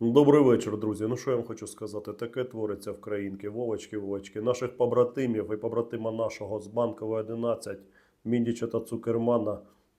Добрий вечір, друзі. Ну що я вам хочу сказати? Таке твориться в країнки. Вовочки, Вовочки, наших побратимів і побратима нашого з Банкової 11, Міндіча та Цукермана,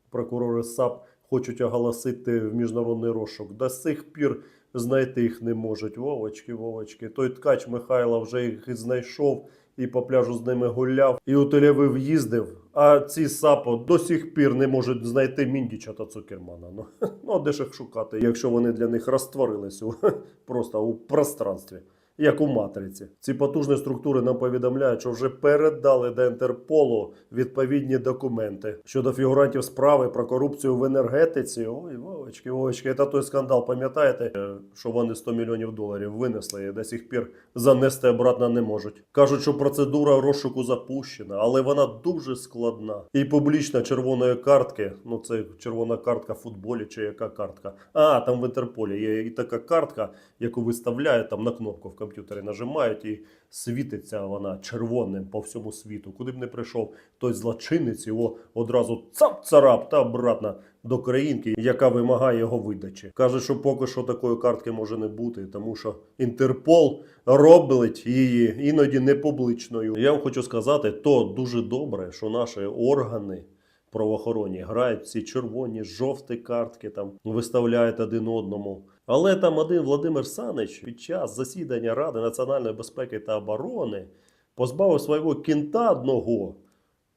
прокурори САП хочуть оголосити в міжнародний розшук. До сих пір знайти їх не можуть. Вовочки, Вовочки. Той ткач Михайла вже їх знайшов і по пляжу з ними гуляв, і у Тель-Авив їздив. А ці САПО до сих пір не можуть знайти Міндіча та Цукермана. Ну, ну а де ж їх шукати, якщо вони для них розтворились у, просто у пространстві. Як у матриці, ці потужні структури нам повідомляють, що вже передали до Інтерполу відповідні документи щодо фігурантів справи про корупцію в енергетиці. Ой, Вовочки, Вовочки, це той скандал. Пам'ятаєте, е, що вони 100 мільйонів доларів винесли і до сих пір занести обратно не можуть. Кажуть, що процедура розшуку запущена, але вона дуже складна. І публічна червоної картки, ну це червона картка в футболі чи яка картка. А там в Інтерполі є і така картка, яку виставляють там на кнопку в комп'ютері, нажимають і світиться вона червоним по всьому світу. Куди б не прийшов той злочинець, його одразу цап-царап та обратно до країнки, яка вимагає його видачі. Каже, що поки що такої картки може не бути, тому що Інтерпол робить її іноді не публічною. Я вам хочу сказати, то дуже добре, що наші органи. Правоохоронні грають ці червоні, жовті картки, там виставляють один одному. Але там один Владимир Санич під час засідання Ради національної безпеки та оборони позбавив свого кінта одного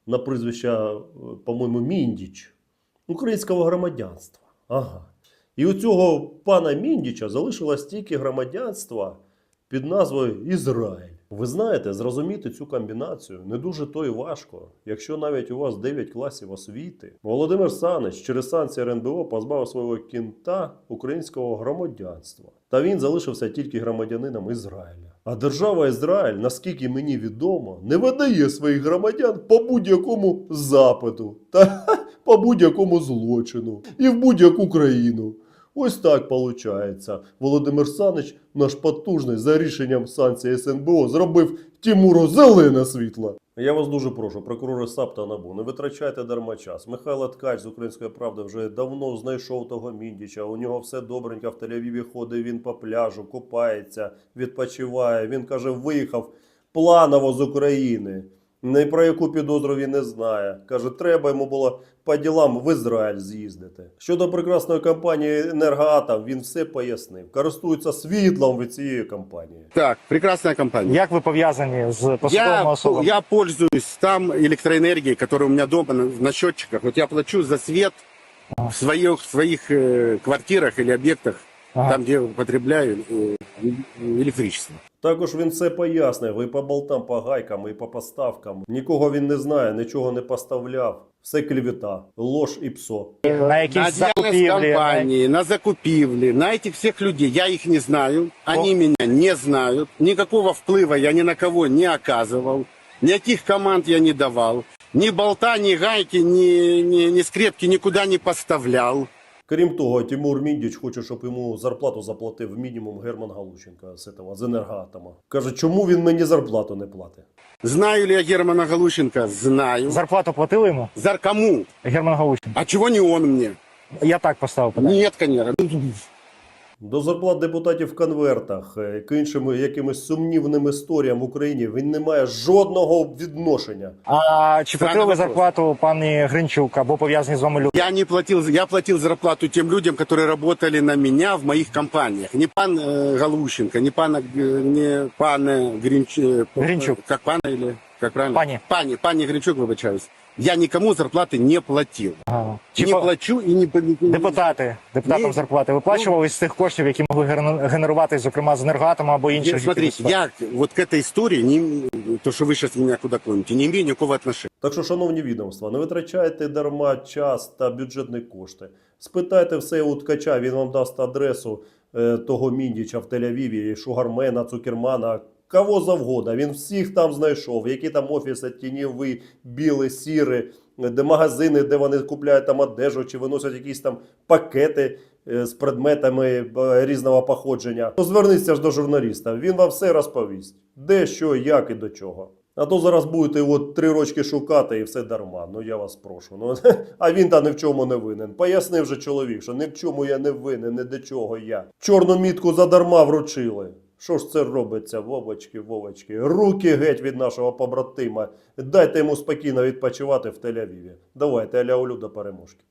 на прізвище, е, по-моєму, Міндіч, українського громадянства. Ага. І у цього пана Міндіча залишилось тільки громадянство під назвою Ізраїль. Ви знаєте, зрозуміти цю комбінацію не дуже то й важко, якщо навіть у вас 9 класів освіти. Володимир Санич через санкції РНБО позбавив свого кінта українського громадянства. Та він залишився тільки громадянином Ізраїля. А держава Ізраїль, наскільки мені відомо, не видає своїх громадян по будь-якому запиту та по будь-якому злочину і в будь-яку країну. Ось так виходить. Володимир Санич, наш потужний за рішенням санкцій СНБО, зробив Тімуру зелене світло. Я вас дуже прошу, прокурори САП та НАБУ, не витрачайте дарма час. Михайло Ткач з Української правди вже давно знайшов того Міндіча. У нього все добренько в Тель-Авіві ходить, він по пляжу, купається, відпочиває. Він каже, виїхав планово з України Ні про яку підозру він не знає. Каже, треба йому було по ділам в Ізраїль з'їздити. Щодо прекрасної компанії Енергоатом, він все пояснив. Користується світлом від цієї компанії. Так, прекрасная компания. Як ви пов'язані з посадовими Я, особами? я пользуюсь там электроэнергией, которая у меня дома на, на счетчиках. Вот я плачу за свет в своих, в своих э, квартирах или объектах, Ага. там, где потребляю э, электричество. Також він все пояснив і по болтам, по гайкам, і по поставкам. Нікого він не знає, нічого не поставляв. Все клівета, лож і псо. на На якісь деятельность закупівлі? компании, на закупивли, на этих всех людей. Я их не знаю, они меня не знают. Никакого вплыва я ни на кого не оказывал. Никаких команд я не давал. Ни болта, ни гайки, ни, ни, ни скрепки никуда не поставлял. Крім того, Тимур Міндіч хоче, щоб йому зарплату заплатив мінімум Герман Галущенко з, этого, з енергоатома. Каже, чому він мені зарплату не платить? Знаю ли я Германа Галущенко? Знаю. Зарплату платили йому? За кому? Герман Галущенко. А чего не он мені? Я так поставив питання. Нет, конечно. До зарплат депутатів в конвертах, е, к іншим якимось сумнівним історіям в Україні він не має жодного відношення. А чи Франк платили ви вопрос. зарплату пані Гринчук або пов'язані з вами люди? Я не платил, я платил зарплату тем людям, которые работали на меня в моих компаниях. Не пан э, Галущенко, не пан, э, не пан э, Гринч, э, Гринчук. Как пан или как правильно? Пани. Пани, пани Гринчук, вибачаюсь. Я никому зарплаты не платил. Ага. Чи не по- плачу и не... не- депутати, депутатам Ні. зарплати виплачували з тих коштів, які могли гене- генерувати, зокрема, з енергоатома або Я- інших. Смотрите, якихось я вот к этой истории, не, то, что вы сейчас меня куда клоните, не имею никакого отношения. Так що, шановні відомства, не витрачайте дарма час та бюджетні кошти. Спитайте все у ткача, він вам дасть адресу е, того Міндіча в Тель-Авіві, Шугармена, Цукермана, кого завгодно. Він всіх там знайшов, які там офіси, тіньові, біли, сіри, де магазини, де вони купляють там одежу, чи виносять якісь там пакети. Е, з предметами е, різного походження, то зверніться ж до журналіста. Він вам все розповість, де, що, як і до чого. А то зараз будете от три рочки шукати і все дарма. Ну я вас прошу. Ну а він та ні в чому не винен. Пояснив же чоловік, що ні в чому я не винен, ні до чого я. Чорну мітку задарма вручили. Що ж це робиться, вовочки, вовочки? Руки геть від нашого побратима. Дайте йому спокійно відпочивати в Тель-Авіві. Давайте аляулю до переможки.